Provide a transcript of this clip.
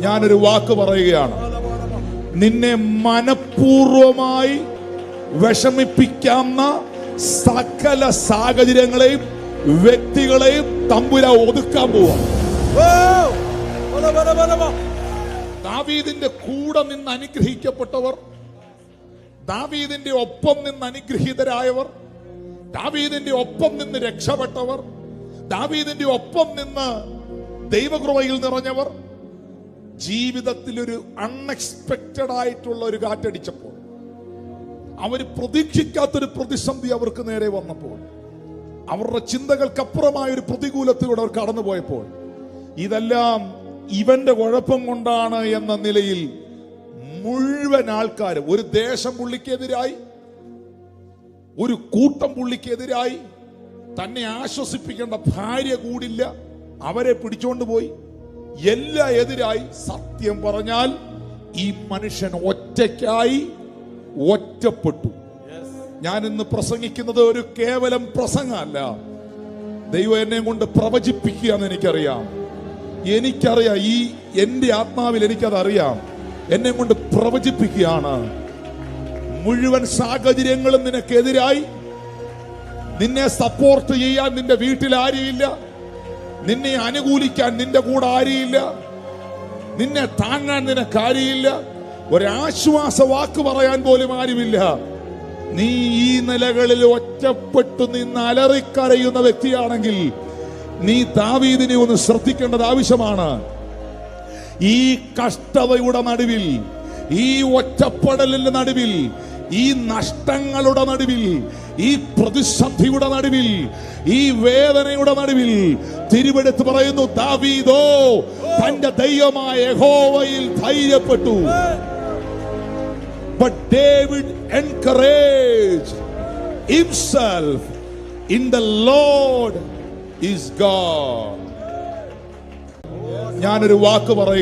ഞാനൊരു വാക്ക് പറയുകയാണ്. നിന്നെ മനഃപൂർവമായി വിഷമിപ്പിക്കാവുന്ന സകല സാഹചര്യങ്ങളെയും വ്യക്തികളെയും തമ്പുര ഒതുക്കാൻ പോവാ. ദാവീദിന്റെ കൂടെ നിന്ന് അനുഗ്രഹിക്കപ്പെട്ടവർ ദാവീദിന്റെ ഒപ്പം നിന്ന് അനുഗ്രഹീതരായവർ ദാവീദിന്റെ ഒപ്പം നിന്ന് രക്ഷപ്പെട്ടവർ ദാവീദിന്റെ ഒപ്പം നിന്ന് ദൈവകൃപയിൽ നിറഞ്ഞവർ ജീവിതത്തിൽ ഒരു അൺഎക്സ്പെക്റ്റഡ് ആയിട്ടുള്ള ഒരു കാറ്റടിച്ചപ്പോൾ അവർ പ്രതീക്ഷിക്കാത്തൊരു പ്രതിസന്ധി അവർക്ക് നേരെ വന്നപ്പോൾ അവരുടെ ചിന്തകൾക്കപ്പുറമായ ഒരു പ്രതികൂലത്തിലൂടെ അവർ കടന്നുപോയപ്പോൾ ഇതെല്ലാം ഇവന്റെ കുഴപ്പം കൊണ്ടാണ് എന്ന നിലയിൽ മുഴുവൻ ആൾക്കാരും ഒരു ദേശം പുള്ളിക്കെതിരായി ഒരു കൂട്ടം പുള്ളിക്കെതിരായി തന്നെ ആശ്വസിപ്പിക്കേണ്ട ഭാര്യ കൂടില്ല അവരെ പിടിച്ചോണ്ട് പോയി. എല്ലാ എതിരായി സത്യം പറഞ്ഞാൽ ഈ മനുഷ്യൻ ഒറ്റയ്ക്കായി ഒറ്റപ്പെട്ടു. ഞാൻ ഇന്ന് പ്രസംഗിക്കുന്നത് ഒരു കേവലം പ്രസംഗമല്ല. ദൈവം എന്നെ കൊണ്ട് പ്രവചിപ്പിക്കുക എന്ന് എനിക്കറിയാം. എനിക്കറിയാം ഈ എന്റെ ആത്മാവിൽ എനിക്കതറിയാം. എന്നെ കൊണ്ട് പ്രവചിപ്പിക്കുകയാണ്. മുഴുവൻ സാഹചര്യങ്ങളും നിനക്കെതിരായി. നിന്നെ സപ്പോർട്ട് ചെയ്യാൻ നിന്റെ വീട്ടിൽ ആരെയില്ല നിന്നെ അനുകൂലിക്കാൻ നിന്റെ കൂടെ ആരെയില്ല? നിന്നെ താങ്ങാൻ നിനക്ക് ആരെയില്ല? ഒരാശ്വാസ വാക്ക് പറയാൻ പോലും ആരുമില്ല. നീ ഈ നിലകളിൽ ഒറ്റപ്പെട്ടു നിന്ന് അലറിക്കരയുന്ന വ്യക്തിയാണെങ്കിൽ നീ താവീദിനെ ഒന്ന് ശ്രദ്ധിക്കേണ്ടത് ആവശ്യമാണ്. ഈ കഷ്ടതയുടെ നടുവിൽ ഈ ഒറ്റപ്പെടലിന്റെ നടുവിൽ ഈ നഷ്ടങ്ങളുടെ നടുവിൽ ഈ പ്രതിസന്ധിയുടെ നടുവിൽ ഈ വേദനയുടെ നടുവിൽ തിരുവെടുത്ത് പറയുന്നു ദാവീദോ തന്റെ ദൈവമായ യഹോവയിൽ ധൈര്യപ്പെട്ടു But David encouraged himself in the Lord is God. ഞാനൊരു വാക്ക് പറയുക